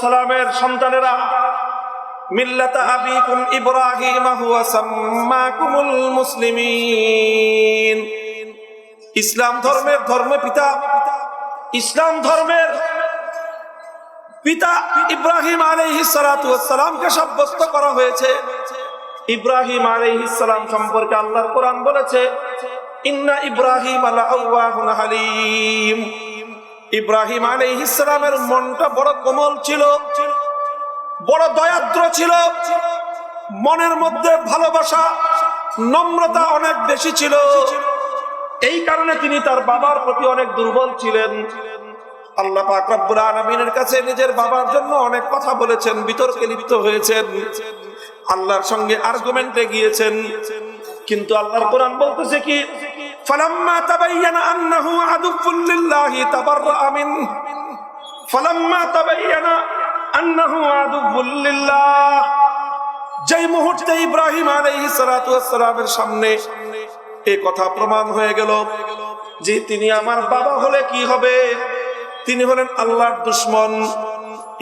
সালামের সন্তানেরা ইব্রাহিম ইসলাম ধর্মের ধর্ম পিতা, ইসলাম ধর্মের পিতা ইব্রাহিম আলাইহিস সাব্যস্ত করা হয়েছে। ইব্রাহিম আলাইহিস সম্পর্কে আল্লাহর কোরআন বলেছে, ইন্না ইব্রাহিম আলা হালিম। ইব্রাহিম আলাইহিস সালামের মনটা বড় কোমল ছিল, বড় দয়াদ্র ছিল, মনের মধ্যে ভালোবাসা, নম্রতা অনেক বেশি ছিল। এই কারণে তিনি তার বাবার প্রতি অনেক দুর্বল ছিলেন। আল্লাহ পাক রব্বুল কাছে নিজের বাবার জন্য অনেক কথা বলেছেন, বিতর্কে লিপ্ত হয়েছেন। আল্লাহর সঙ্গে আর্গুমেন্টে গিয়েছেন। কিন্তু আল্লাহর কোরআন বলতেছে কি ফালাম্মা তাবায়্যানা আন্নাহু আদুউল লিল্লাহি তাবাররাআ মিন। ফালাম্মা তাবায়্যানা আন্নাহু আদুউল লিল্লাহ। যেই মুহূর্তে ইব্রাহিম ওয়াস সালামের সামনে এই কথা প্রমাণ হয়ে গেল যে তিনি আমার বাবা হলে কি হবে? তিনি হলেন আল্লাহর দুশ্মন।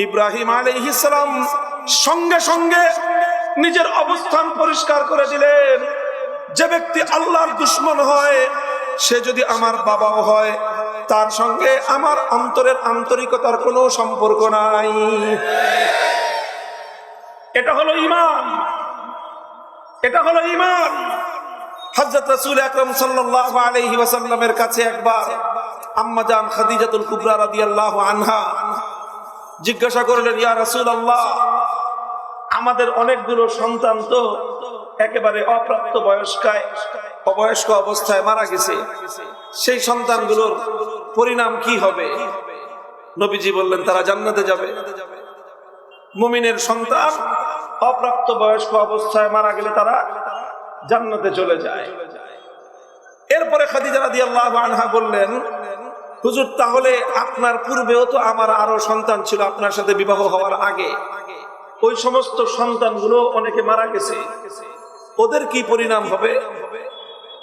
ইব্রাহিম আলাইহিস সালাম সঙ্গে সঙ্গে নিজের অবস্থান পরিষ্কার করে দিলেন। যে ব্যক্তি আল্লাহর দুশ্মন হয়, সে যদি আমার বাবাও হয়, তার সঙ্গে আমার অন্তরের আন্তরিকতার কোনো সম্পর্ক নাই। এটা হলো ইমান এটা হলো ইমান রাসূল আলাইহি ওয়াসাল্লামের কাছে একবার আম্মা জান খাদিজাতুল কুবরা আনহা জিজ্ঞাসা করলেন, ইয়া রাসূলুল্লাহ, আমাদের অনেকগুলো সন্তান তো একেবারে অপ্রাপ্ত বয়স্কায়, অবয়স্ক অবস্থায় মারা গেছে। সেই সন্তানগুলোর পরিণাম কি হবে? নবীজি বললেন, তারা জান্নাতে যাবে। মুমিনের সন্তান অপ্রাপ্ত বয়স্ক অবস্থায় মারা গেলে তারা জান্নাতে চলে যায়। এরপরে খাদিজা রাদিয়াল্লাহু আনহা বললেন, হুজুর, তাহলে আপনার পূর্বেও তো আমার আরও সন্তান ছিল, আপনার সাথে বিবাহ হওয়ার আগে। ওই সমস্ত সন্তানগুলো অনেকে মারা গেছে। ওদের কি পরিণাম হবে?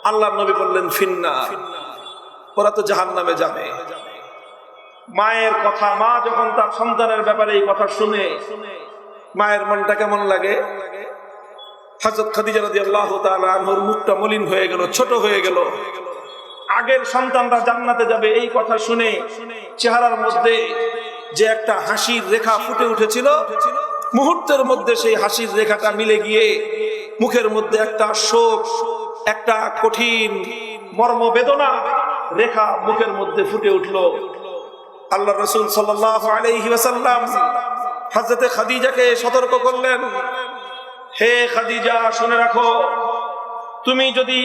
আল্লাহ নবী বললেন ফিন্না ওরা তো জাহান নামে যাবে। মায়ের কথা, মা যখন তার সন্তানের ব্যাপারে এই কথা শুনে, মায়ের মনটা কেমন লাগে? হজরত খাদিজা রাদিয়াল্লাহু তাআলা আনহুর মুখটা মলিন হয়ে গেল, ছোট হয়ে গেল। আগের সন্তানরা জান্নাতে যাবে এই কথা শুনে, চেহারার মধ্যে যে একটা হাসির রেখা ফুটে উঠেছিল, মুহূর্তের মধ্যে সেই হাসির রেখাটা মিলে গিয়ে মুখের মধ্যে একটা শোক, একটা কঠিন মর্ম বেদনা রেখা মুখের মধ্যে ফুটে উঠল। আল্লাহ রসুল ওয়াসাল্লাম হযরতে খাদিজাকে সতর্ক করলেন, হে খাদিজা, শুনে রাখো, তুমি যদি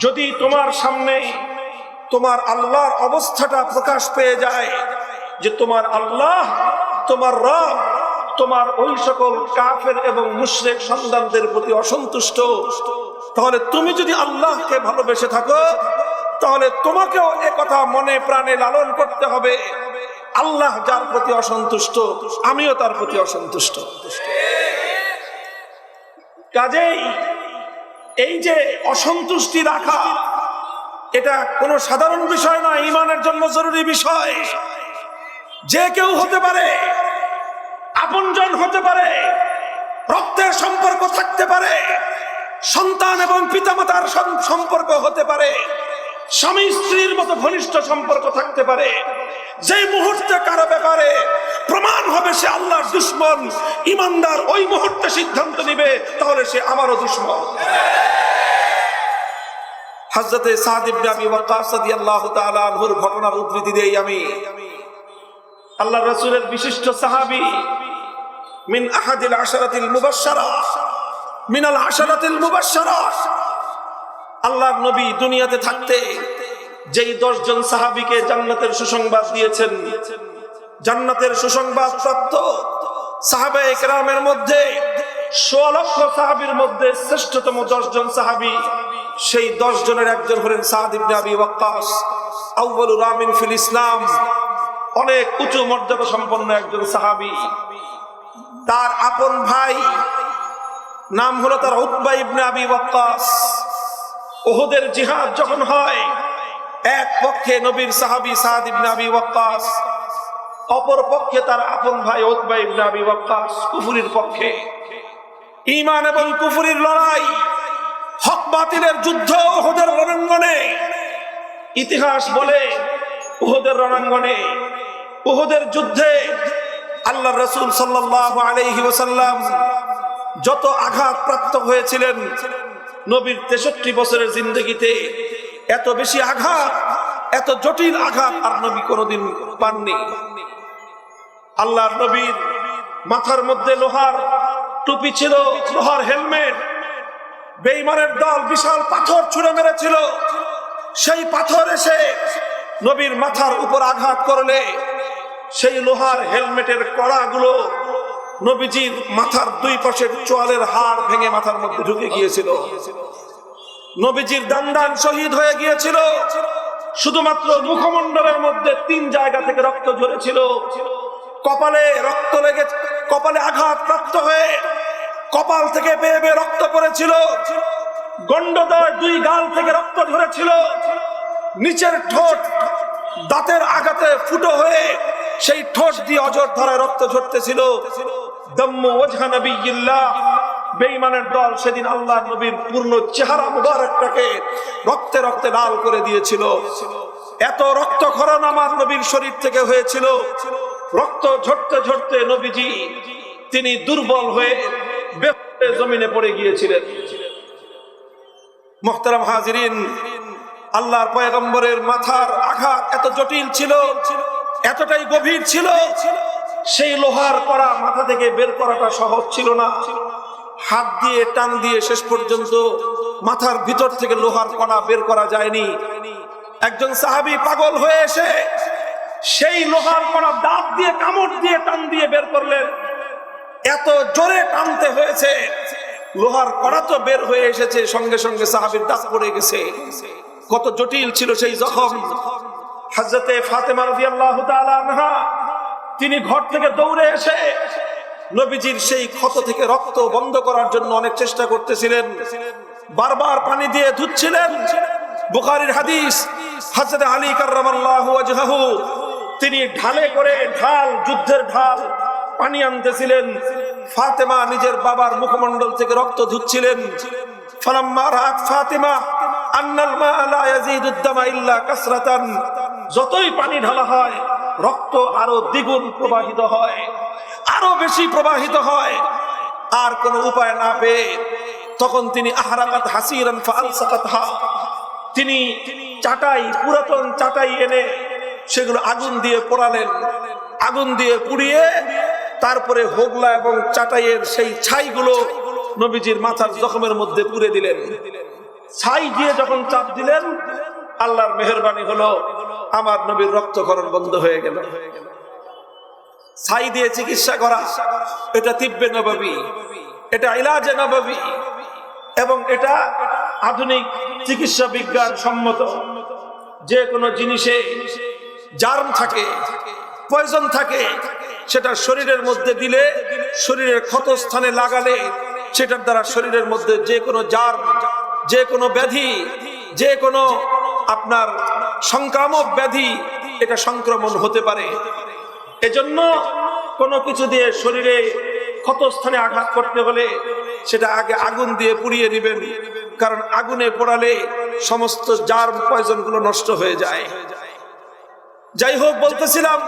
যদি তোমার সামনে তোমার আল্লাহর অবস্থাটা প্রকাশ পেয়ে যায় যে তোমার আল্লাহ, তোমার রব, তোমার ওই সকল কাফের এবং মুশরিক সন্তানদের প্রতি অসন্তুষ্ট। তাহলে তুমি যদি আল্লাহকে ভালোবেসে থাকো, তাহলে তোমাকেও কথা মনে প্রাণে লালন করতে হবে। আল্লাহ যার প্রতি অসন্তুষ্ট, আমিও তার প্রতি অসন্তুষ্ট। কাজেই এই যে অসন্তুষ্টি রাখা এটা কোনো সাধারণ বিষয় নয় ইমানের জন্য জরুরি বিষয়। যে কেউ হতে পারে, আপনজন হতে পারে, রক্তের সম্পর্ক থাকতে পারে, সন্তান এবং পিতামাতার সম- সম্পর্ক হতে পারে, স্বামী স্ত্রীর মতো ঘনিষ্ঠ সম্পর্ক থাকতে পারে, যে মুহূর্তে কারও ব্যাপারে প্রমাণ হবে সে আল্লাহর দুশ্মন ইমানদার ওই মুহূর্তে সিদ্ধান্ত নিবে, তাহলে সে আমারও দুশ্মন। হযরতে সাদ ইবনে আবি ওয়াক্কাস রাদিয়াল্লাহু তাআলা আনহুর ঘটনার উদ্ধৃতি দেই আমি। আল্লাহ রাসূলের বিশিষ্ট সাহাবী, মিন আহাদিল আশারাতিল মুবাশশারা, মিনাল আশারাতিল মুবাশশারা। আল্লাহর নবী দুনিয়াতে থাকতে যেই দশজন সাহাবীকে জান্নাতের সুসংবাদ দিয়েছেন, জান্নাতের সুসংবাদ প্রাপ্ত সাহাবে একরামের মধ্যে ষোলো লক্ষ সাহাবীর মধ্যে শ্রেষ্ঠতম দশজন সাহাবী সেই দশ জনের একজন হলেন সাদ রামিন ফিল ইসলাম। অনেক উঁচু মর্যাদা সম্পন্ন একজন সাহাবি। তার আপন ভাই নাম হলো তার উতবা ইবনে আবি ওয়াক্কাস। ওহুদের জিহাদ যখন হয়, এক পক্ষে নবীর সাহাবি সাদ ইবনে আবি ওয়াক্কাস, অপর পক্ষে তার আপন ভাই উতবা ইবনে আবি ওয়াক্কাস, কুফরির পক্ষে। ঈমান এবং কুফরির লড়াই বাতিলের যুদ্ধ ওহুদের রণাঙ্গনে। ইতিহাস বলে উহুদের রণাঙ্গনে, উহুদের যুদ্ধে আল্লাহ রসুল আলাইহি ওয়াসাল্লাম যত আঘাত প্রাপ্ত হয়েছিলেন, নবীর তেষট্টি বছরের জিন্দগিতে এত বেশি আঘাত, এত জটিল আঘাত আর নবী কোনোদিন পাননি। আল্লাহর নবীর মাথার মধ্যে লোহার টুপি ছিল, লোহার হেলমেট বেইমানের দল বিশাল পাথর ছুঁড়ে মেরেছিল। সেই পাথর এসে নবীর মাথার উপর আঘাত করলে সেই লোহার হেলমেটের কড়াগুলো নবীজির মাথার দুই পাশের চোয়ালের হাড় ভেঙে মাথার মধ্যে ঢুকে গিয়েছিল। নবীজির দান্দান শহীদ হয়ে গিয়েছিল। শুধুমাত্র মুখমণ্ডলের মধ্যে তিন জায়গা থেকে রক্ত ঝরেছিল। কপালে রক্ত লেগে কপালে আঘাত প্রাপ্ত হয়ে কপাল থেকে বেয়ে বেয়ে রক্ত পড়েছিল। গন্ডদয় দুই গাল থেকে রক্ত ঝরেছিল নিচের ঠোঁট দাঁতের আঘাতে ফুটো হয়ে সেই ঠোঁট দিয়ে অজর ধারায় রক্ত ঝরতেছিল। বেঈমানের দল সেদিন আল্লাহ নবীর পূর্ণ চেহারা মুবারকটাকে রক্তে রক্তে লাল করে দিয়েছিল। এত রক্তক্ষরণ আমার নবীর শরীর থেকে হয়েছিল। রক্ত ঝরতে ঝরতে নবীজি তিনি দুর্বল হয়ে বেহুদে জমিনে পড়ে গিয়েছিলেন। মোহতারাম হাজিরিন, আল্লাহর পয়গম্বরের মাথার আঘাত এত জটিল ছিল, এতটাই গভীর ছিল, সেই লোহার করা মাথা থেকে বের করাটা সহজ ছিল না। হাত দিয়ে টান দিয়ে শেষ পর্যন্ত মাথার ভিতর থেকে লোহার কণা বের করা যায়নি। একজন সাহাবি পাগল হয়ে এসে সেই লোহার কণা দাঁত দিয়ে, কামড় দিয়ে, টান দিয়ে বের করলেন। এত জোরে টানতে হয়েছে। লোহার কড়া তো বের হয়ে এসেছে, সঙ্গে সঙ্গে সাহাবির দাঁত পড়ে গেছে। কত জটিল ছিল সেই জখম। হাজরতে ফাতেমা তাআলা আনহা, তিনি ঘর থেকে দৌড়ে এসে নবীজির সেই ক্ষত থেকে রক্ত বন্ধ করার জন্য অনেক চেষ্টা করতেছিলেন। বারবার পানি দিয়ে ধুচ্ছিলেন। বুখারীর হাদিস, হযরত আলী ওয়াজহাহু, তিনি ঢালে করে ঢাল, যুদ্ধের ঢাল পানি আনতেছিলেন। ফাতেমা নিজের বাবার মুখমণ্ডল থেকে রক্ত ধুচ্ছিলেন। ফাতেমা, আন্নাল মা লা ইয়াজিদু দামা ইল্লা কাসরাতান। যতই পানি ঢালা হয়, রক্ত আরও দ্বিগুণ প্রবাহিত হয়, আরও বেশি প্রবাহিত হয়। আর কোনো উপায় না পেয়ে তখন তিনি আহরাকাত হাসিরান ফালসাকাতহা তিনি চাটাই, পুরাতন চাটাই এনে সেগুলো আগুন দিয়ে পোড়ালেন। আগুন দিয়ে পুড়িয়ে তারপরে হোগলা এবং চাটাইয়ের সেই ছাইগুলো নবীজির মাথার জখমের মধ্যে পুড়ে দিলেন। ছাই দিয়ে যখন চাপ দিলেন, আল্লাহর মেহরবানি হলো, আমার নবীর রক্তকরণ বন্ধ হয়ে গেল। ছাই দিয়ে চিকিৎসা করা, এটা তিব্বে নবাবী, এটা ইলাজে নবাবী, এবং এটা আধুনিক চিকিৎসা বিজ্ঞান সম্মত। যে কোনো জিনিসে জার্ম থাকে, পয়জন থাকে সেটা শরীরের মধ্যে দিলে শরীরের ক্ষত স্থানে লাগালে সেটার দ্বারা শরীরের মধ্যে যে কোনো জার যে কোনো ব্যাধি, যে কোনো আপনার সংক্রামক ব্যাধি, এটা সংক্রমণ হতে পারে। এজন্য কোনো কিছু দিয়ে শরীরে ক্ষত স্থানে আঘাত করতে হলে সেটা আগে আগুন দিয়ে পুড়িয়ে নেবেন, কারণ আগুনে পোড়ালে সমস্ত জার্ম পয়জন নষ্ট হয়ে যায়। যাই হোক, বলতেছিলাম